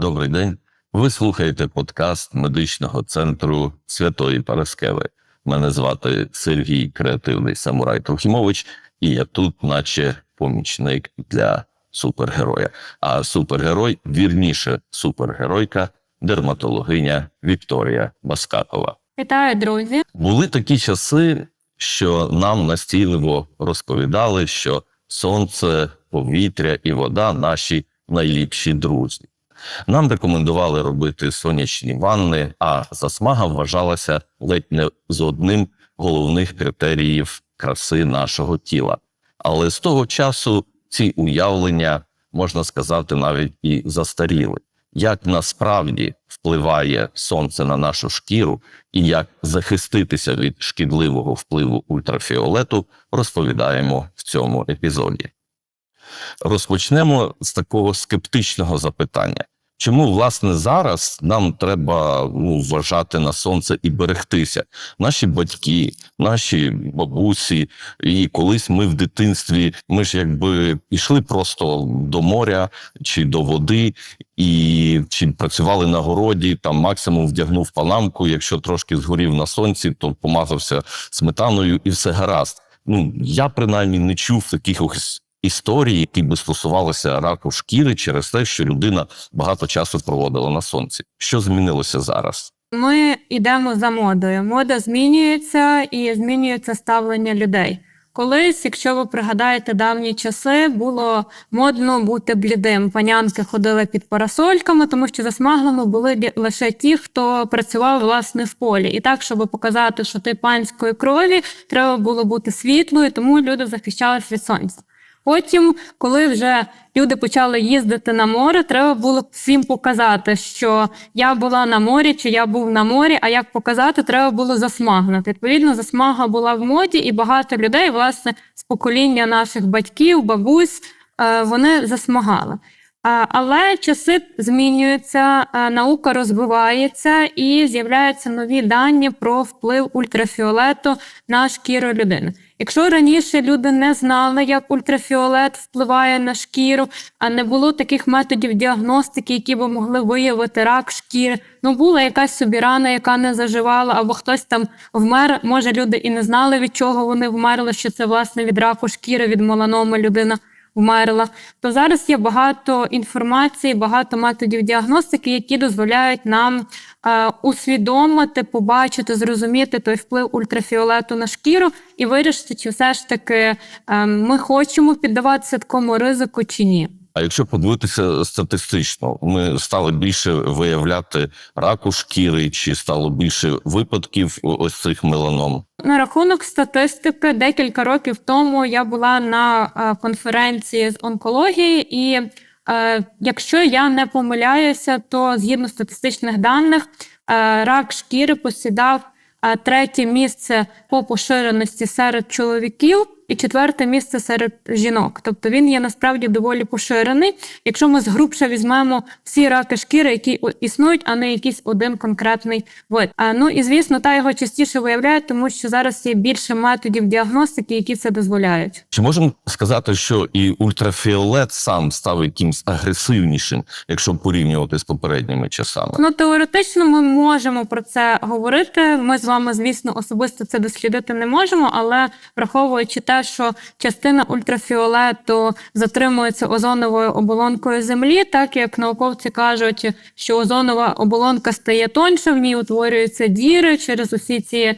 Добрий день. Ви слухаєте подкаст медичного центру Святої Параскеви. Мене звати Сергій Креативний Самурай Трохімович, і я тут, наче помічник для супергероя. А супергерой, вірніше, супергеройка, дерматологиня Вікторія Баскакова. Вітаю, друзі! Були такі часи, що нам настійливо розповідали, що сонце, повітря і вода наші найліпші друзі. Нам рекомендували робити сонячні ванни, а засмага вважалася ледь не з одним головних критеріїв краси нашого тіла. Але з того часу ці уявлення, можна сказати, навіть і застаріли. Як насправді впливає сонце на нашу шкіру і як захиститися від шкідливого впливу ультрафіолету, розповідаємо в цьому епізоді. Розпочнемо з такого скептичного запитання. Чому власне зараз нам треба ну, вважати на сонце і берегтися? Наші батьки, наші бабусі, і колись ми в дитинстві, ми ж якби йшли просто до моря чи до води, і чи працювали на городі, там максимум вдягнув панамку. Якщо трошки згорів на сонці, то помазався сметаною і все гаразд. Ну я принаймні не чув таких ось історії, які би стосувалися раку шкіри через те, що людина багато часу проводила на сонці. Що змінилося зараз? Ми йдемо за модою. Мода змінюється і змінюється ставлення людей. Колись, якщо ви пригадаєте давні часи, було модно бути блідим. Панянки ходили під парасольками, тому що засмаглими були лише ті, хто працював власне в полі. І так, щоб показати, що ти панської крові, треба було бути світлою, тому люди захищались від сонця. Потім, коли вже люди почали їздити на море, треба було всім показати, що я була на морі чи я був на морі. А як показати, треба було засмагнути. Відповідно, засмага була в моді, і багато людей, власне, з покоління наших батьків, бабусь, е, вони засмагали. Але часи змінюються, наука розвивається і з'являються нові дані про вплив ультрафіолету на шкіру людини. Якщо раніше люди не знали, як ультрафіолет впливає на шкіру, а не було таких методів діагностики, які б могли виявити рак шкіри, ну була якась собі рана, яка не заживала, або хтось там вмер. Може, люди і не знали, від чого вони вмерли, що це власне від раку шкіри, від меланоми людина вмерла. То зараз є багато інформації, багато методів діагностики, які дозволяють нам е, усвідомити, побачити, зрозуміти той вплив ультрафіолету на шкіру і вирішити, чи все ж таки е, ми хочемо піддаватися такому ризику чи ні. А якщо подивитися статистично, ми стали більше виявляти раку шкіри, чи стало більше випадків ось цих меланом? На рахунок статистики, декілька років тому я була на е, конференції з онкології, і е, якщо я не помиляюся, то згідно статистичних даних, е, рак шкіри посідав е, третє місце по поширеності серед чоловіків. І четверте місце серед жінок, тобто він є насправді доволі поширений. Якщо ми згрубше візьмемо всі раки шкіри, які існують, а не якийсь один конкретний вид. А ну і звісно, та його частіше виявляють, тому що зараз є більше методів діагностики, які це дозволяють. Чи можемо сказати, що і ультрафіолет сам став якимсь агресивнішим, якщо порівнювати з попередніми часами? Ну теоретично ми можемо про це говорити. Ми з вами, звісно, особисто це дослідити не можемо, але враховуючи те, що частина ультрафіолету затримується озоновою оболонкою землі, так як науковці кажуть, що озонова оболонка стає тоньше, в ній утворюються діри через усі ці е,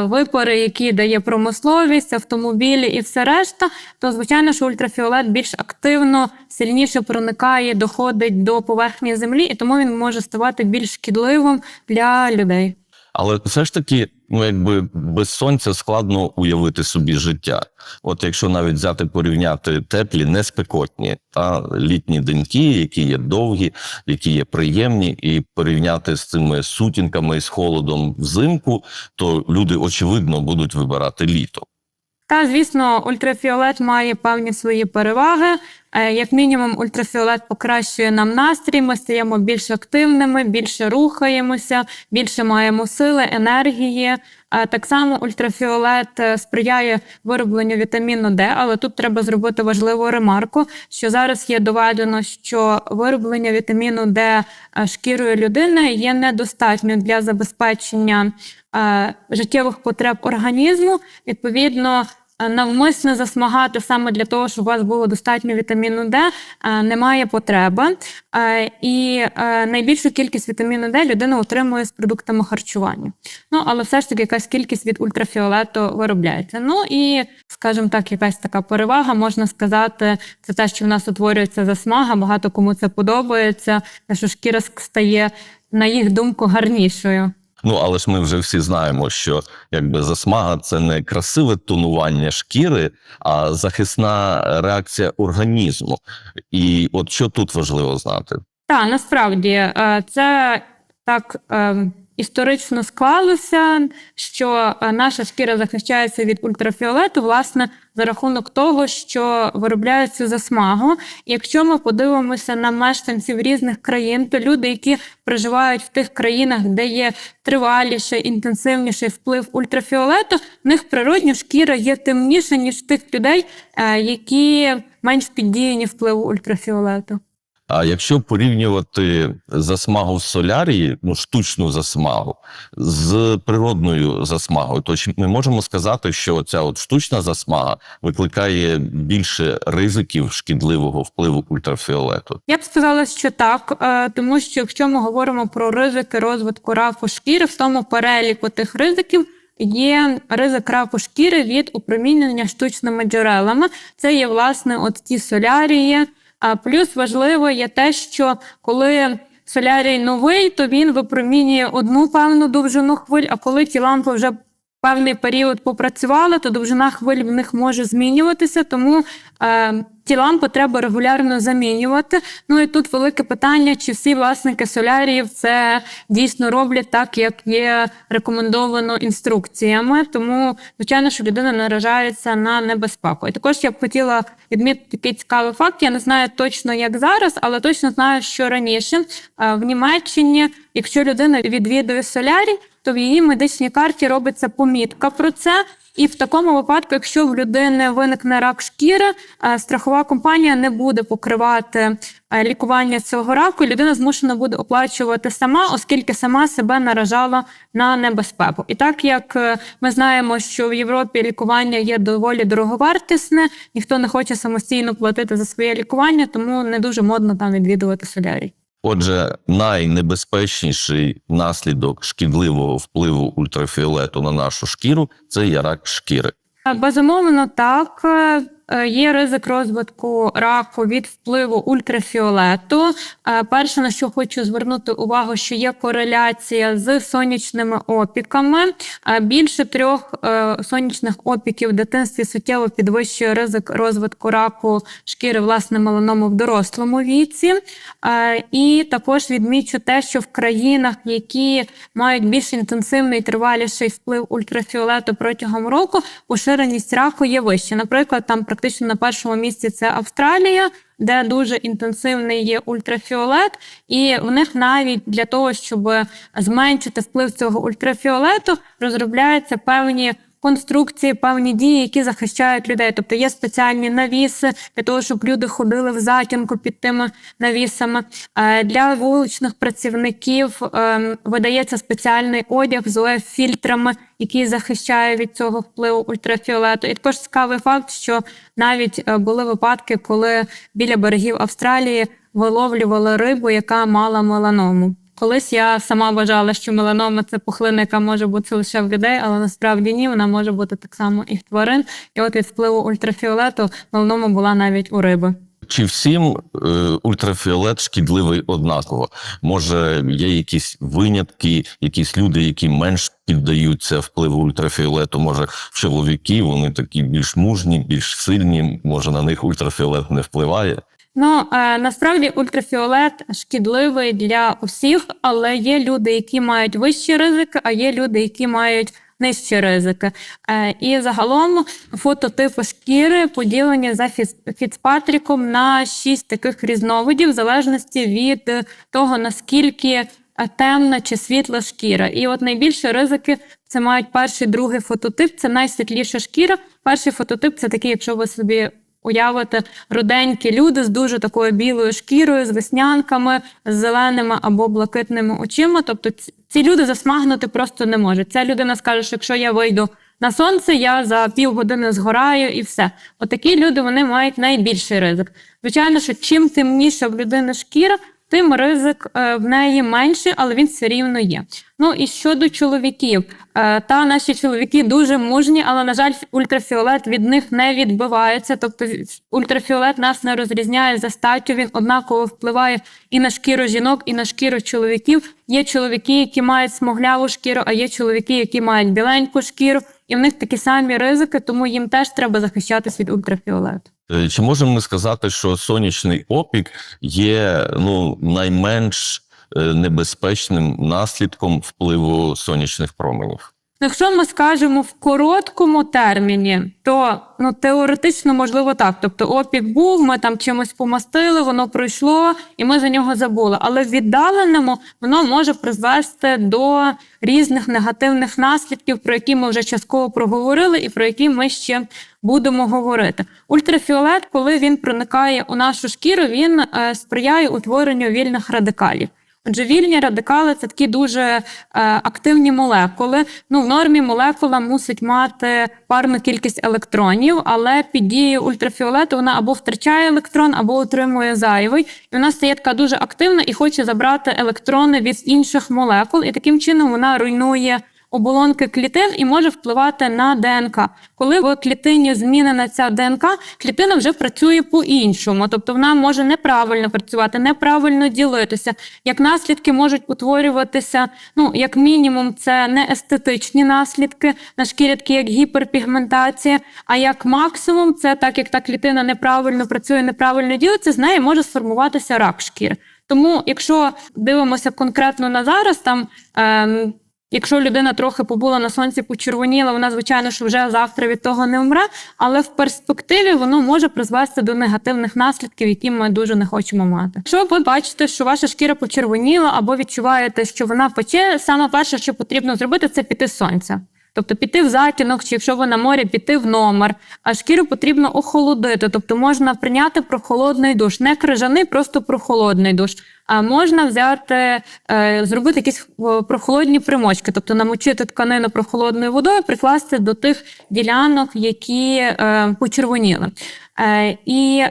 випари, які дає промисловість, автомобілі і все решта, то звичайно, що ультрафіолет більш активно, сильніше проникає, доходить до поверхні землі, і тому він може ставати більш шкідливим для людей. Але все ж таки, ну якби без сонця складно уявити собі життя. От якщо навіть взяти порівняти теплі, неспекотні та літні деньки, які є довгі, які є приємні, і порівняти з цими сутінками і з холодом взимку, то люди очевидно будуть вибирати літо. Та, звісно, ультрафіолет має певні свої переваги. Е, Як мінімум, ультрафіолет покращує нам настрій, ми стаємо більш активними, більше рухаємося, більше маємо сили, енергії. Е, Так само ультрафіолет е, сприяє виробленню вітаміну Д, але тут треба зробити важливу ремарку, що зараз є доведено, що вироблення вітаміну Д шкірою людини є недостатньо для забезпечення життєвих потреб організму. Відповідно, навмисно засмагати саме для того, щоб у вас було достатньо вітаміну Д, е, немає потреби. Е, І е, найбільшу кількість вітаміну Д людина отримує з продуктами харчування. Ну, але все ж таки якась кількість від ультрафіолету виробляється. Ну і, скажімо так, якась така перевага, можна сказати, це те, що в нас утворюється засмага. Багато кому це подобається, те, що шкіра стає, на їх думку, гарнішою. Ну, але ж ми вже всі знаємо, що якби засмага це не красиве тонування шкіри, а захисна реакція організму. І от що тут важливо знати? Так, насправді е, це так е, історично склалося, що е, наша шкіра захищається від ультрафіолету, власне, за рахунок того, що виробляють цю засмагу. Якщо ми подивимося на мешканців різних країн, то люди, які проживають в тих країнах, де є триваліший, інтенсивніший вплив ультрафіолету, в них природньо шкіра є темніша, ніж тих людей, е, які менш піддіяні впливу ультрафіолету. А якщо порівнювати засмагу в солярії, ну штучну засмагу з природною засмагою, то ми можемо сказати, що ця от штучна засмага викликає більше ризиків шкідливого впливу ультрафіолету? Я б сказала, що так, е, тому що якщо ми говоримо про ризики розвитку раку шкіри, в тому переліку тих ризиків є ризик раку шкіри від опромінення штучними джерелами. Це є власне от ті солярії. А плюс важливо є те, що коли солярій новий, то він випромінює одну певну довжину хвиль, а коли ті лампи вже певний період попрацювали, то довжина хвиль в них може змінюватися, тому е, ті лампи треба регулярно замінювати. Ну і тут велике питання, чи всі власники соляріїв це дійсно роблять так, як є рекомендовано інструкціями. Тому, звичайно, що людина наражається на небезпеку. І також я б хотіла відмітити такий цікавий факт. Я не знаю точно, як зараз, але точно знаю, що раніше е, в Німеччині, якщо людина відвідує солярій, то в її медичній карті робиться помітка про це. І в такому випадку, якщо в людини виникне рак шкіри, е, страхова компанія не буде покривати е, лікування цього раку, людина змушена буде оплачувати сама, оскільки сама себе наражала на небезпеку. І так як е, ми знаємо, що в Європі лікування є доволі дороговартісне, ніхто не хоче самостійно платити за своє лікування, тому не дуже модно там відвідувати солярій. Отже, найнебезпечніший наслідок шкідливого впливу ультрафіолету на нашу шкіру це є рак шкіри. Безумовно, так. Е, Є ризик розвитку раку від впливу ультрафіолету. Е, Перше, на що хочу звернути увагу, що є кореляція з сонячними опіками. Е, Більше трьох сонячних опіків в дитинстві суттєво підвищує ризик розвитку раку шкіри власне меланому в дорослому віці. І також відмічу те, що в країнах, які мають більш інтенсивний триваліший вплив ультрафіолету протягом року, поширеність раку є вища. Наприклад, там практично на першому місці це Австралія. Де дуже інтенсивний є ультрафіолет, і в них навіть для того, щоб зменшити вплив цього ультрафіолету, розробляються певні конструкції, певні дії, які захищають людей. Тобто є спеціальні навіси для того, щоб люди ходили в затінку під тими навісами. Е, Для вуличних працівників е, видається спеціальний одяг з ОФ-фільтрами, який захищає від цього впливу ультрафіолету. І також цікавий факт, що навіть е, були випадки, коли біля берегів Австралії виловлювали рибу, яка мала меланому. Колись я сама вважала, що меланома це пухлина, яка може бути лише в людей, але насправді ні, вона може бути так само і в тварин. І от від впливу ультрафіолету меланома була навіть у риби. Чи всім е, ультрафіолет шкідливий однаково? Може, є якісь винятки, якісь люди, які менш піддаються впливу ультрафіолету? Може, чоловіки, вони такі більш мужні, більш сильні, може на них ультрафіолет не впливає? Ну е, насправді ультрафіолет шкідливий для усіх, але є люди, які мають вищі ризики, а є люди, які мають нижчі ризики. Е, І загалом фототипи шкіри поділені за Фіц- Фіцпатріком на шість таких різновидів, в залежності від того, наскільки е, темна чи світла шкіра. І от найбільші ризики це мають перший, другий фототип, це найсвітліша шкіра. Перший фототип це такий, якщо ви собі уявите руденькі люди з дуже такою білою шкірою, з веснянками, з зеленими або блакитними очима. Тобто ці люди засмагнути просто не можуть. Ця людина скаже, що якщо я вийду на сонце, я за півгодини згораю і все. Отакі люди вони мають найбільший ризик. Звичайно, що чим темніша в людини шкіра, тим ризик е, в неї менший, але він все рівно є. Ну і щодо чоловіків, е, та наші чоловіки дуже мужні, але на жаль, ультрафіолет від них не відбивається. Тобто ультрафіолет нас не розрізняє за статтю. Він однаково впливає і на шкіру жінок, і на шкіру чоловіків. Є чоловіки, які мають смугляву шкіру, а є чоловіки, які мають біленьку шкіру, і в них такі самі ризики, тому їм теж треба захищатись від ультрафіолету. Е, Чи можемо ми сказати, що сонячний опік є ну, найменш е, небезпечним наслідком впливу сонячних променів? Якщо ми скажемо в короткому терміні, то ну теоретично можливо так. Тобто опік був, ми там чимось помастили, воно пройшло, і ми за нього забули. Але в віддаленому воно може призвести до різних негативних наслідків, про які ми вже частково проговорили, і про які ми ще будемо говорити. Ультрафіолет, коли він проникає у нашу шкіру, він е, сприяє утворенню вільних радикалів. Отже, вільні радикали це такі дуже е, активні молекули. Ну, в нормі молекула мусить мати парну кількість електронів, але під дією ультрафіолету вона або втрачає електрон, або отримує зайвий. І вона стає така дуже активна і хоче забрати електрони від інших молекул, і таким чином вона руйнує. Оболонки клітин і може впливати на ДНК. Коли в клітині змінена ця ДНК, клітина вже працює по-іншому, тобто вона може неправильно працювати, неправильно ділитися. Як наслідки можуть утворюватися, ну як мінімум, це не естетичні наслідки на шкірі, такі як гіперпігментація. А як максимум, це так як та клітина неправильно працює, неправильно ділиться, з неї може сформуватися рак шкіри. Тому, якщо дивимося конкретно на зараз, там. Ем, Якщо людина трохи побула на сонці, почервоніла, вона, звичайно, що вже завтра від того не вмре, але в перспективі воно може призвести до негативних наслідків, які ми дуже не хочемо мати. Якщо ви бачите, що ваша шкіра почервоніла, або відчуваєте, що вона пече, саме перше, що потрібно зробити, це піти з сонця. Тобто піти в затінок, чи якщо ви на морі, піти в номер. А шкіру потрібно охолодити. Тобто можна прийняти прохолодний душ, не крижаний, просто прохолодний душ. А можна взяти, е, зробити якісь прохолодні примочки, тобто намочити тканину прохолодною водою, прикласти до тих ділянок, які е, почервоніли. Е, і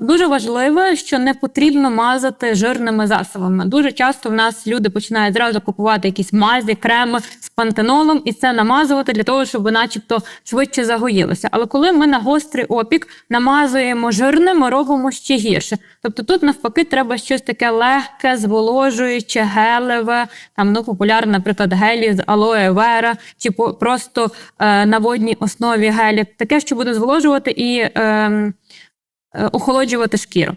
дуже важливо, що не потрібно мазати жирними засобами. Дуже часто в нас люди починають зразу купувати якісь мазі, креми з пантенолом і це намазувати для того, щоб начебто швидше загоїлося. Але коли ми на гострий опік намазуємо жирне, ми робимо ще гірше. Тобто тут навпаки треба щось таке легке, зволожуюче, гелеве, там ну популярно, наприклад, гелі з алоє вера, чи просто е, на водній основі гелі, таке, що буде зволожувати і. е, е, охолоджувати шкіру.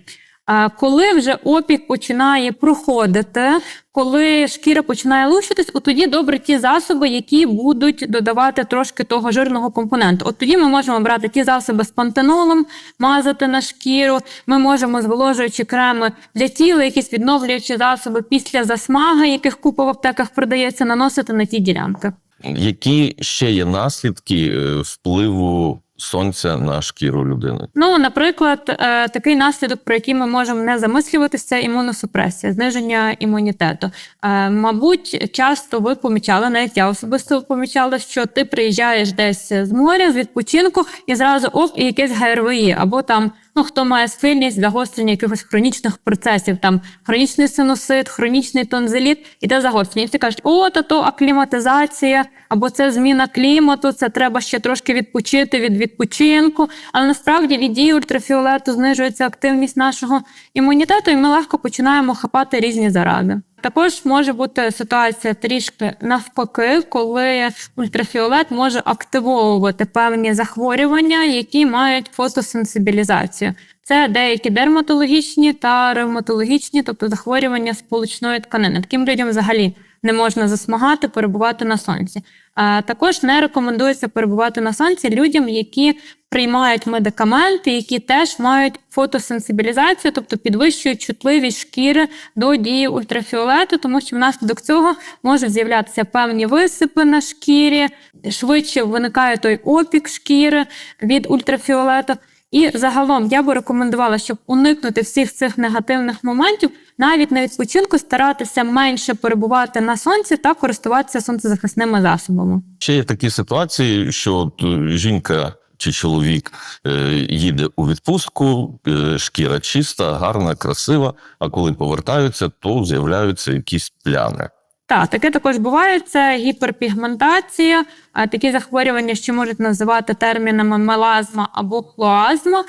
Коли вже опік починає проходити, коли шкіра починає лущитись, от тоді добре ті засоби, які будуть додавати трошки того жирного компоненту. От тоді ми можемо брати ті засоби з пантенолом, мазати на шкіру. Ми можемо зволожуючи креми для тіла, якісь відновлюючі засоби після засмаги, яких купа в аптеках продається, наносити на ті ділянки. Які ще є наслідки е, впливу сонця на шкіру людини? Ну, наприклад, е, такий наслідок, про який ми можемо не замислюватися, це імуносупресія, зниження імунітету. Е, Мабуть, часто ви помічали, навіть я особисто помічала, що ти приїжджаєш десь з моря, з відпочинку, і зразу оп, і якесь ГРВІ, або там. Ну, хто має схильність загострення якихось хронічних процесів, там хронічний синусит, хронічний тонзиліт, іде загострення. І всі кажуть, о, та то акліматизація, або це зміна клімату, це треба ще трошки відпочити від відпочинку. Але насправді від дії ультрафіолету знижується активність нашого імунітету, і ми легко починаємо хапати різні заради. Також може бути ситуація трішки навпаки, коли ультрафіолет може активовувати певні захворювання, які мають фотосенсибілізацію. Це деякі дерматологічні та ревматологічні, тобто захворювання сполучної тканини. Таким людям взагалі не можна засмагати, перебувати на сонці. А також не рекомендується перебувати на сонці людям, які приймають медикаменти, які теж мають фотосенсибілізацію, тобто підвищують чутливість шкіри до дії ультрафіолету, тому що внаслідок цього можуть з'являтися певні висипи на шкірі, швидше виникає той опік шкіри від ультрафіолету. І загалом я би рекомендувала, щоб уникнути всіх цих негативних моментів, навіть на відпочинку старатися менше перебувати на сонці та користуватися сонцезахисними засобами. Ще є такі ситуації, що от е, жінка чи чоловік е, їде у відпустку, е, шкіра чиста, гарна, красива. А коли повертаються, то з'являються якісь плями. Так, таке також буває. Це гіперпігментація, такі захворювання, що можуть називати термінами мелазма або хлоазма.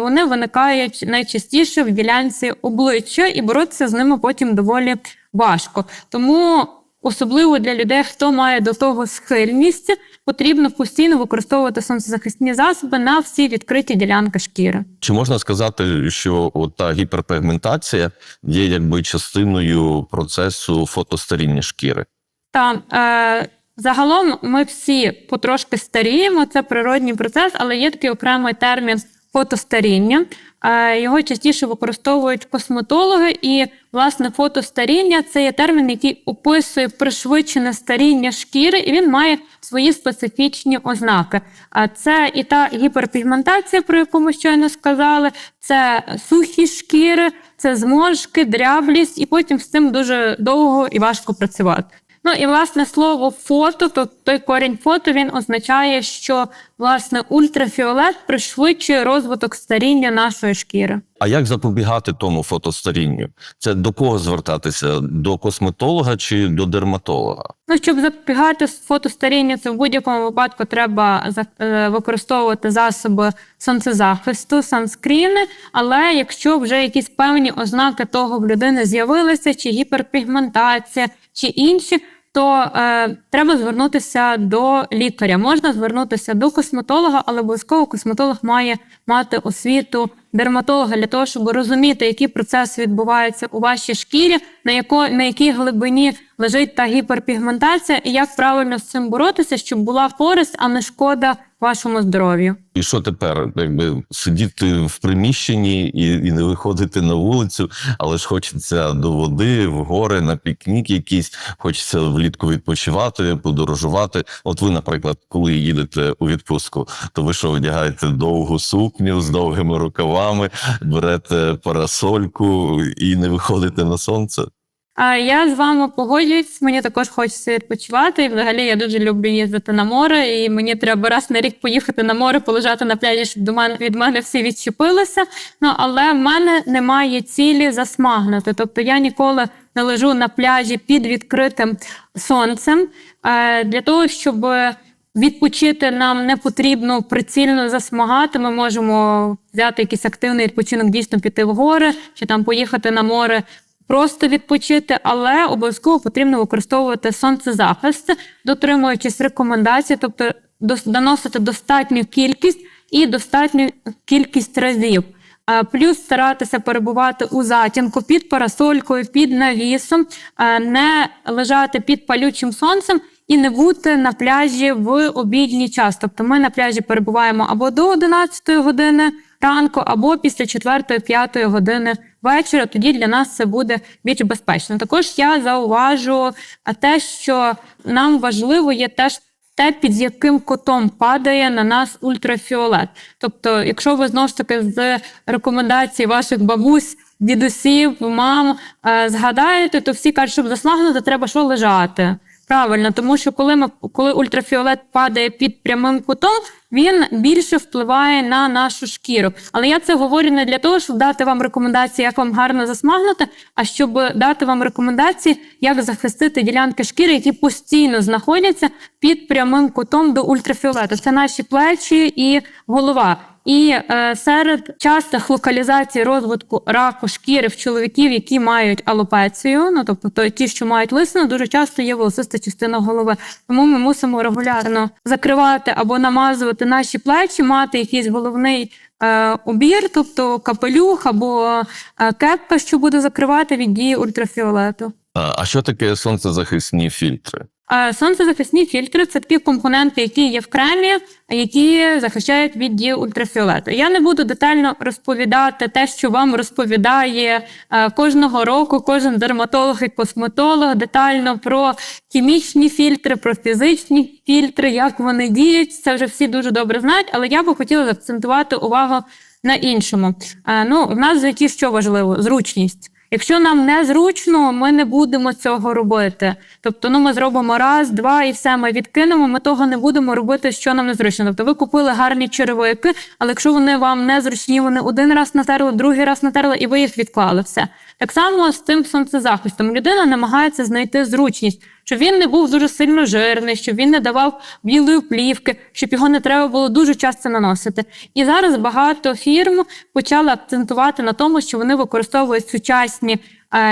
Вони виникають найчастіше в ділянці обличчя, і боротися з ними потім доволі важко. Тому. Особливо для людей, хто має до того схильність, потрібно постійно використовувати сонцезахисні засоби на всі відкриті ділянки шкіри. Чи можна сказати, що та гіперпігментація є якби частиною процесу фотостаріння шкіри? Та е, загалом ми всі потрошки старіємо, це природній процес, але є такий окремий термін фотостаріння. Е, його частіше використовують косметологи, і власне фотостаріння це є термін, який описує пришвидшене старіння шкіри, і він має свої специфічні ознаки. А це і та гіперпігментація, про яку ми щойно сказали, це сухі шкіри, це зморшки, дряблість, і потім з цим дуже довго і важко працювати. Ну і власне слово фото, то той корінь фото він означає, що власне ультрафіолет пришвидшує розвиток старіння нашої шкіри. А як запобігати тому фотостарінню? Це до кого звертатися? До косметолога чи до дерматолога? Ну, щоб запобігати фотостарінню, це в будь-якому випадку треба е, використовувати засоби сонцезахисту, санскріни. Але якщо вже якісь певні ознаки того в людини з'явилися, чи гіперпігментація, чи інші, то е, треба звернутися до лікаря. Можна звернутися до косметолога, але обов'язково косметолог має мати освіту дерматолога для того, щоб розуміти, які процеси відбуваються у вашій шкірі, на яко, на якій глибині лежить та гіперпігментація, і як правильно з цим боротися, щоб була користь, а не шкода вашому здоров'ю. І що тепер? Якби сидіти в приміщенні і, і не виходити на вулицю, але ж хочеться до води, в гори, на пікнік якийсь, хочеться влітку відпочивати, подорожувати. От ви, наприклад, коли їдете у відпустку, то ви що одягаєте довгу сукню з довгими рукавами, берете парасольку і не виходите на сонце. Я з вами погоджуюсь. Мені також хочеться відпочивати. І взагалі я дуже люблю їздити на море, і мені треба раз на рік поїхати на море, полежати на пляжі, щоб до мене від мене всі відчепилися. Ну але в мене немає цілі засмагнути. Тобто я ніколи не лежу на пляжі під відкритим сонцем е, для того, щоб. Відпочити нам не потрібно прицільно засмагати. Ми можемо взяти якийсь активний відпочинок, дійсно піти в гори чи там поїхати на море просто відпочити, але обов'язково потрібно використовувати сонцезахист, дотримуючись рекомендацій, тобто доносити достатню кількість і достатню кількість разів. А Плюс старатися перебувати у затінку під парасолькою, під навісом, не лежати під палючим сонцем і не бути на пляжі в обідній час. Тобто ми на пляжі перебуваємо або до 11 години ранку, або після 4-5 години вечора. Тоді для нас це буде більш безпечно. Також я зауважу те, що нам важливо є теж. Те, під яким кутом падає на нас ультрафіолет. Тобто, якщо ви знову ж таки з рекомендацій ваших бабусь, дідусів, мам е, згадаєте, то всі кажуть, щоб засмагнути, треба що лежати. Правильно, тому що коли ми коли ультрафіолет падає під прямим кутом, він більше впливає на нашу шкіру. Але я це говорю не для того, щоб дати вам рекомендації, як вам гарно засмагнути, а щоб дати вам рекомендації, як захистити ділянки шкіри, які постійно знаходяться під прямим кутом до ультрафіолету. Це наші плечі і голова. І е, серед частих локалізацій розвитку раку шкіри в чоловіків, які мають алопецію, ну тобто то- ті, що мають лисину, дуже часто є волосиста частина голови. Тому ми мусимо регулярно закривати або намазувати наші плечі, мати якийсь головний е, убір, тобто капелюх або е, кепка, що буде закривати від дії ультрафіолету. А що таке сонцезахисні фільтри? Сонцезахисні фільтри це такі компоненти, які є в кремі, які захищають від дії ультрафіолету. Я не буду детально розповідати те, що вам розповідає кожного року кожен дерматолог і косметолог детально про хімічні фільтри, про фізичні фільтри, як вони діють. Це вже всі дуже добре знають, але я би хотіла заакцентувати увагу на іншому. Ну, в нас житті що важливо? Зручність. Якщо нам не зручно, ми не будемо цього робити. Тобто, ну ми зробимо раз, два і все. Ми відкинемо. Ми того не будемо робити, що нам не зручно. Тобто, ви купили гарні черевики, але якщо вони вам не зручні, вони один раз натерли, другий раз натерли, і ви їх відклали. Все так само з цим сонцезахистом. Людина намагається знайти зручність, щоб він не був дуже сильно жирний, щоб він не давав білої плівки, щоб його не треба було дуже часто наносити. І зараз багато фірм почали акцентувати на тому, що вони використовують сучасні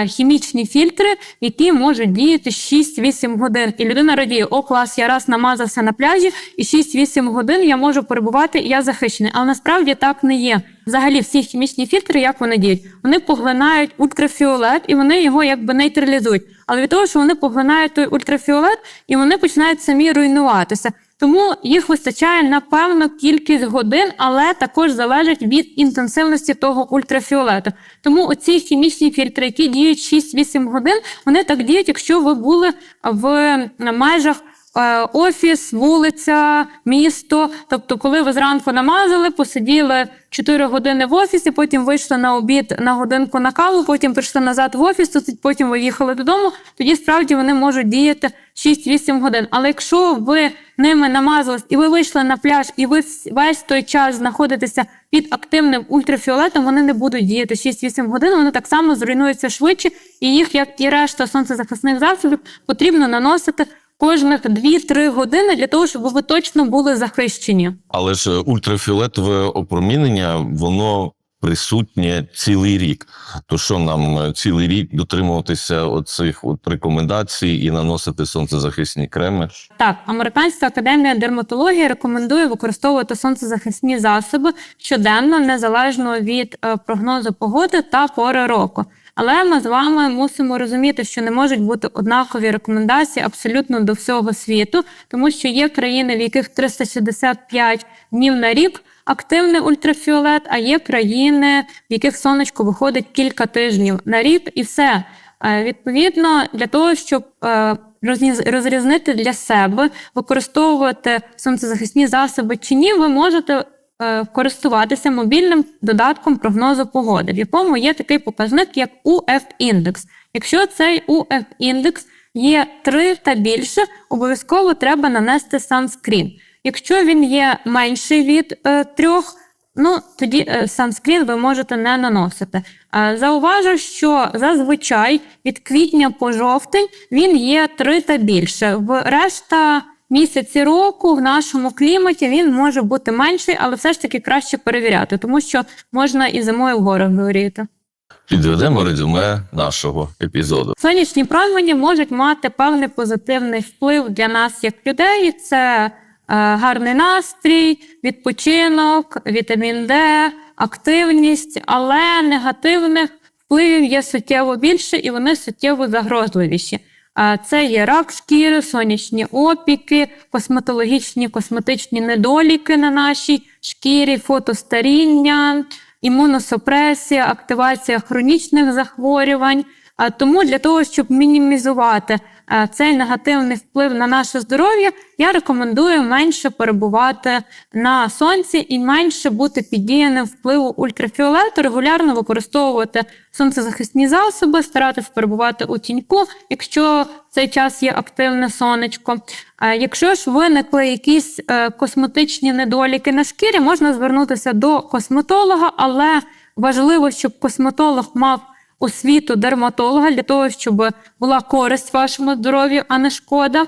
хімічні фільтри, які можуть діяти 6-8 годин. І людина радіє, о, клас, я раз намазався на пляжі, і 6-8 годин я можу перебувати, і я захищений. Але насправді так не є. Взагалі, всі хімічні фільтри, як вони діють? Вони поглинають ультрафіолет і вони його якби нейтралізують. Але від того, що вони поглинають той ультрафіолет, і вони починають самі руйнуватися. Тому їх вистачає на певну кількість годин, але також залежить від інтенсивності того ультрафіолету. Тому оці хімічні фільтри, які діють 6-8 годин, вони так діють, якщо ви були в межах. Е, Офіс, вулиця, місто. Тобто, коли ви зранку намазали, посиділи 4 години в офісі, потім вийшли на обід на годинку на каву, потім прийшли назад в офіс, потім ви їхали додому. Тоді справді вони можуть діяти 6-8 годин. Але якщо ви ними намазались і ви вийшли на пляж, і ви весь той час знаходитеся під активним ультрафіолетом, вони не будуть діяти 6-8 годин. Вони так само зруйнуються швидше, і їх, як і решта сонцезахисних засобів, потрібно наносити кожних 2-3 години для того, щоб ви точно були захищені. Але ж е, ультрафіолетове опромінення, воно присутнє цілий рік. То що нам е, цілий рік дотримуватися оцих от рекомендацій і наносити сонцезахисні креми? Так, Американська академія дерматології рекомендує використовувати сонцезахисні засоби щоденно, незалежно від е, прогнозу погоди та пори року. Але ми з вами мусимо розуміти, що не можуть бути однакові рекомендації абсолютно до всього світу, тому що є країни, в яких 365 днів на рік активний ультрафіолет, а є країни, в яких сонечко виходить кілька тижнів на рік, і все. Е, Відповідно, для того, щоб е, розрізнити для себе, використовувати сонцезахисні засоби чи ні, ви можете користуватися мобільним додатком прогнозу погоди, в якому є такий показник, як UF-індекс. Якщо цей UF-індекс є 3 та більше, обов'язково треба нанести санскрін. Якщо він є менший від е, 3, Ну, тоді е, санскрін ви можете не наносити. Е, Зауважу, що зазвичай від квітня по жовтень він є 3 та більше. В решта місяці року в нашому кліматі він може бути менший, але все ж таки краще перевіряти, тому що можна і зимою в горах горіти. Підведемо резюме нашого епізоду. Сонячні промені можуть мати певний позитивний вплив для нас як людей. Це е, гарний настрій, відпочинок, вітамін Д, активність, але негативних впливів є суттєво більше і вони суттєво загрозливіші. Це є рак шкіри, сонячні опіки, косметологічні косметичні недоліки на нашій шкірі, фотостаріння, імуносупресія, активація хронічних захворювань. Тому для того, щоб мінімізувати цей негативний вплив на наше здоров'я, я рекомендую менше перебувати на сонці і менше бути піддіяним впливу ультрафіолету, регулярно використовувати сонцезахисні засоби, старатись перебувати у тіньку, якщо цей час є активне сонечко. Е, Якщо ж виникли якісь е, косметичні недоліки на шкірі, можна звернутися до косметолога, але важливо, щоб косметолог мав освіту дерматолога для того, щоб була користь вашому здоров'ю, а не шкода.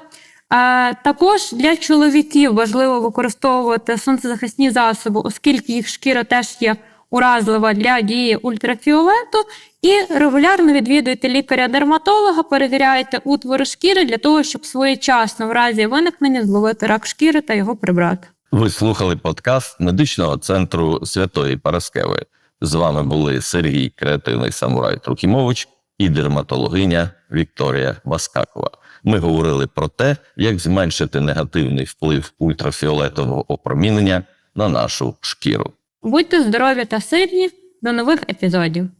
Також для чоловіків важливо використовувати сонцезахисні засоби, оскільки їх шкіра теж є уразлива для дії ультрафіолету. І регулярно відвідуйте лікаря-дерматолога, перевіряйте утвори шкіри для того, щоб своєчасно в разі виникнення зловити рак шкіри та його прибрати. Ви слухали подкаст медичного центру Святої Параскеви. З вами були Сергій Креативний Самурай Трукімович і дерматологиня Вікторія Баскакова. Ми говорили про те, як зменшити негативний вплив ультрафіолетового опромінення на нашу шкіру. Будьте здорові та сильні. До нових епізодів.